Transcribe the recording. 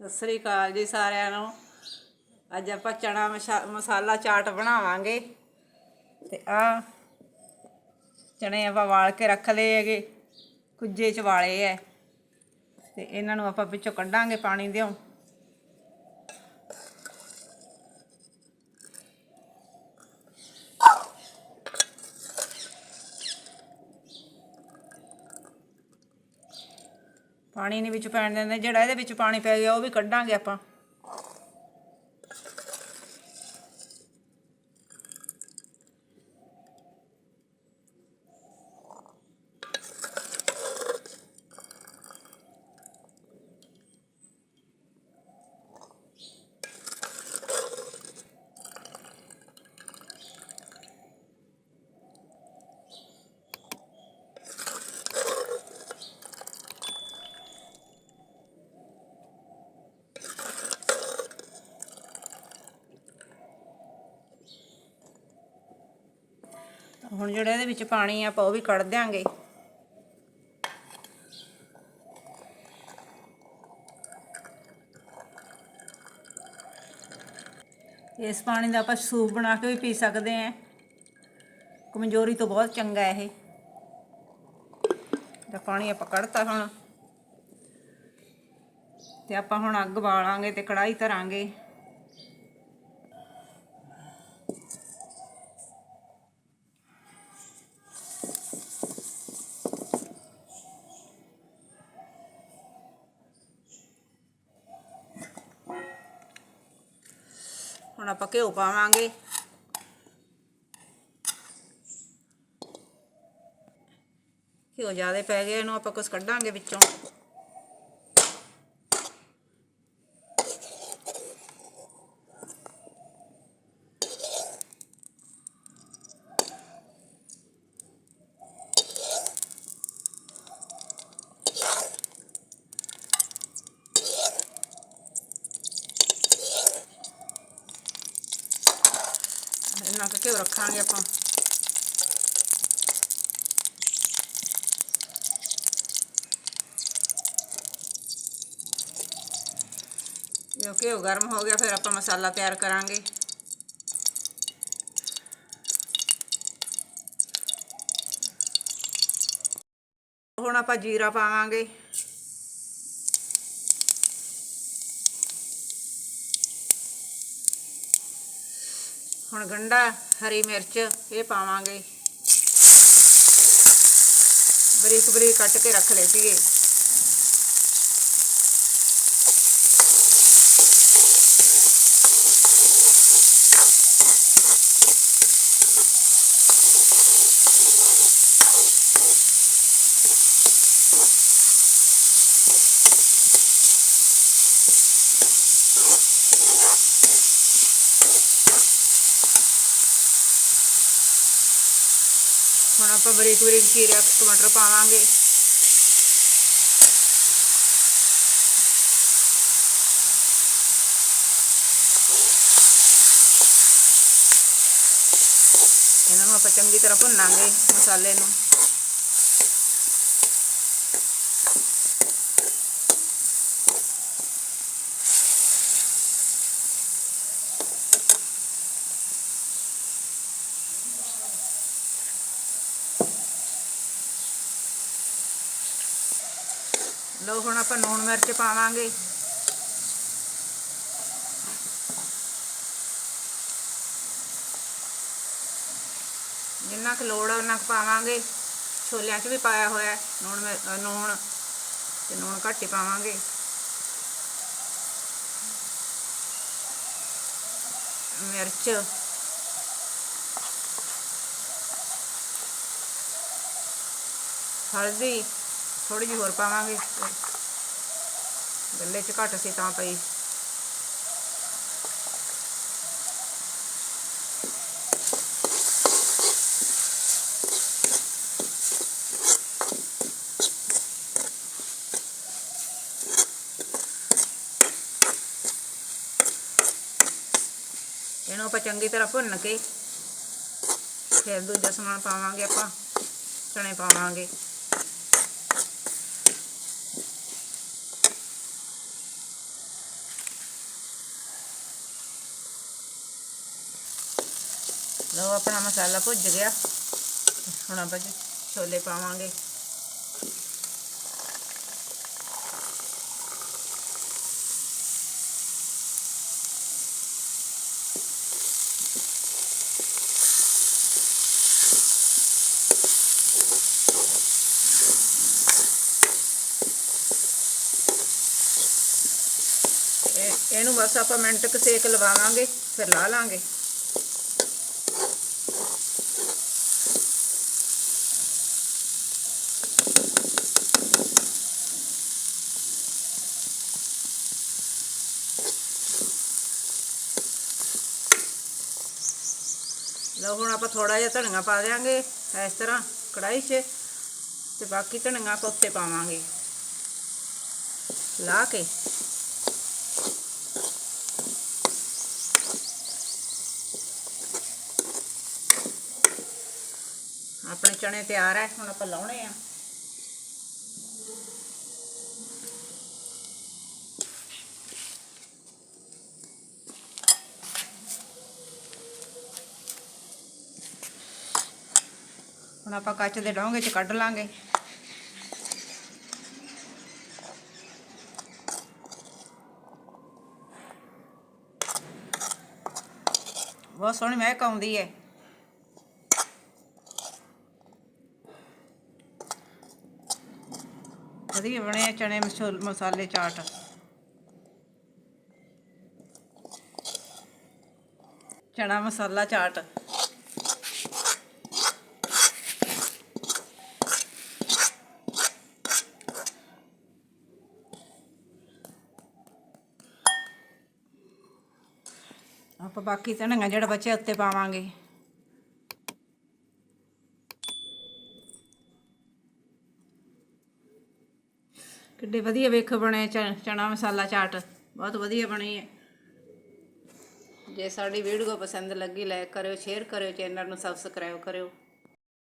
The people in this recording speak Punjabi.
ਸਤਿ ਸ੍ਰੀ ਅਕਾਲ ਜੀ ਸਾਰਿਆਂ ਨੂੰ। ਅੱਜ ਆਪਾਂ ਚਣਾ ਮਸ਼ਾ- ਮਸਾਲਾ ਚਾਟ ਬਣਾਵਾਂਗੇ। ਤੇ ਆ ਚਣੇ ਆਪਾਂ ਵਾਲ ਕੇ ਰੱਖ ਲਏ ਹੈਗੇ। ਕੁੱਜੇ ਚ ਵਾਲੇ ਐ। ਤੇ ਇਹਨਾਂ ਨੂੰ ਆਪਾਂ ਵਿੱਚੋਂ ਕੱਢਾਂਗੇ ਪਾਣੀ ਦਿਓ। ਪਾਣੀ ਨਹੀਂ ਵਿੱਚ ਪੈਣ ਦਿੰਦੇ, ਜਿਹੜਾ ਇਹਦੇ ਵਿੱਚ ਪਾਣੀ ਪੈ ਗਿਆ ਉਹ ਵੀ ਕੱਢਾਂਗੇ ਆਪਾਂ। ਹੁਣ ਜਿਹੜਾ ਇਹਦੇ ਵਿੱਚ ਪਾਣੀ ਆ, ਆਪਾਂ ਉਹ ਵੀ ਕੱਢ ਦਿਆਂਗੇ। ਇਸ ਪਾਣੀ ਦਾ ਆਪਾਂ ਸੂਪ ਬਣਾ ਕੇ ਵੀ ਪੀ ਸਕਦੇ ਆਂ। ਕਮਜ਼ੋਰੀ ਤੋਂ ਬਹੁਤ ਚੰਗਾ ਇਹ। ਦਾ ਪਾਣੀ ਆਪਾਂ ਕੱਢਤਾ ਹੁਣ। ਤੇ ਆਪਾਂ ਹੁਣ ਅੱਗ ਬਾਲਾਂਗੇ ਤੇ ਕੜਾਈ ਧਰਾਂਗੇ। ਹੁਣ ਆਪਾਂ ਘਿਓ ਪਾਵਾਂਗੇ। ਘਿਓ ਜ਼ਿਆਦਾ ਪੈ ਗਿਆ ਇਹਨੂੰ ਆਪਾਂ ਕੁਝ ਕੱਢਾਂਗੇ ਵਿੱਚੋਂ। ਇਹਨਾਂ ਕੁ ਘਿਓ ਰੱਖਾਂਗੇ ਆਪਾਂ ਜੋ ਘਿਓ ਗਰਮ ਹੋ ਗਿਆ ਫਿਰ ਆਪਾਂ ਮਸਾਲਾ ਤਿਆਰ ਕਰਾਂਗੇ ਹੁਣ ਆਪਾਂ ਜੀਰਾ ਪਾਵਾਂਗੇ ਹੁਣ ਗੰਡਾ ਹਰੀ ਮਿਰਚ ਇਹ ਪਾਵਾਂਗੇ। ਬਰੀਕ ਬਰੀਕ ਕੱਟ ਕੇ ਰੱਖ ਲਏ ਸੀਗੇ। ਹੁਣ ਆਪਾਂ ਬਰੀਕ ਬਰੀਕ ਚੀਰਿਆ ਟਮਾਟਰ ਪਾਵਾਂਗੇ। ਇਹਨਾਂ ਨੂੰ ਆਪਾਂ ਚੰਗੀ ਤਰ੍ਹਾਂ ਭੁੰਨਾਂਗੇ ਮਸਾਲੇ ਨੂੰ। ਲਓ ਹੁਣ ਆਪਾਂ ਲੂਣ ਮਿਰਚ ਪਾਵਾਂਗੇ। ਜਿੰਨਾ ਕੁ ਲੋੜ ਹੈ ਉਹਨਾਂ ਕੁ ਪਾਵਾਂਗੇ। ਛੋਲਿਆਂ 'ਚ ਵੀ ਪਾਇਆ ਹੋਇਆ ਲੂਣ ਮਿਰ- ਲੂਣ ਤੇ ਲੂਣ ਘੱਟ ਹੀ ਪਾਵਾਂਗੇ। ਮਿਰਚ। ਹਲਦੀ। ਥੋੜੀ ਜਿਹੀ ਹੋਰ ਪਾਵਾਂਗੇ ਗੱਲੇ 'ਚ ਘੱਟ ਸੀ ਤਾਂ ਪਈ ਇਹਨੂੰ ਆਪਾਂ ਚੰਗੀ ਤਰ੍ਹਾਂ ਭੁੰਨ ਕੇ ਫਿਰ ਦੂਜਾ ਸਮਾਨ ਪਾਵਾਂਗੇ ਆਪਾਂ ਚਣੇ ਪਾਵਾਂਗੇ ਲਓ, ਆਪਣਾ ਮਸਾਲਾ ਭੁੱਜ ਗਿਆ। ਹੁਣ ਆਪਾਂ ਛੋਲੇ ਪਾਵਾਂਗੇ। ਇਹ ਇਹਨੂੰ ਬਸ ਆਪਾਂ ਮਿੰਟ ਕ ਸੇਕ ਲਵਾਵਾਂਗੇ, ਫਿਰ ਲਾ ਲਾਂਗੇ। ਲਓ, ਹੁਣ ਆਪਾਂ ਥੋੜਾ ਜਿਹਾ ਧਨੀਆ ਪਾ ਦਿਆਂਗੇ ਇਸ ਤਰ੍ਹਾਂ ਕੜਾਈ 'ਚ ਤੇ ਬਾਕੀ ਧਨੀਆ ਆਪਾਂ ਉੱਤੇ ਪਾਵਾਂਗੇ। ਲਾ ਕੇ। ਆਪਣੇ ਚਣੇ ਤਿਆਰ ਹੈ ਹੁਣ ਆਪਾਂ ਲਾਉਣੇ ਆ। ਹੁਣ ਆਪਾਂ ਕੱਚ ਦੇ ਡੋਂਗੇ ਚ ਕੱਢ ਲਾਂਗੇ। ਬਹੁਤ ਸੋਹਣੀ ਮਹਿਕ ਆਉਂਦੀ ਹੈ ਵਧੀਆ ਬਣੇ ਆ ਚਣੇ ਮਸੋ- ਮਸਾਲੇ ਚਾਟ। ਚਣਾ ਮਸਾਲਾ ਚਾਟ। ਆਪਾਂ ਬਾਕੀ ਧਨੀਆ ਜਿਹੜਾ ਬਚਿਆ ਉੱਤੇ ਪਾਵਾਂਗੇ। ਕਿੱਡੇ ਵਧੀਆ ਵੇਖ ਬਣੇ ਚ- ਚਣਾ ਮਸਾਲਾ ਚਾਟ, ਬਹੁਤ ਵਧੀਆ ਬਣੀ ਹੈ ਜੇ ਸਾਡੀ ਵੀਡੀਓ ਪਸੰਦ ਲੱਗੀ ਲਾਈਕ ਕਰਿਓ ਸ਼ੇਅਰ ਕਰਿਓ ਚੈਨਲ ਨੂੰ ਸਬਸਕ੍ਰਾਈਬ ਕਰਿਓ।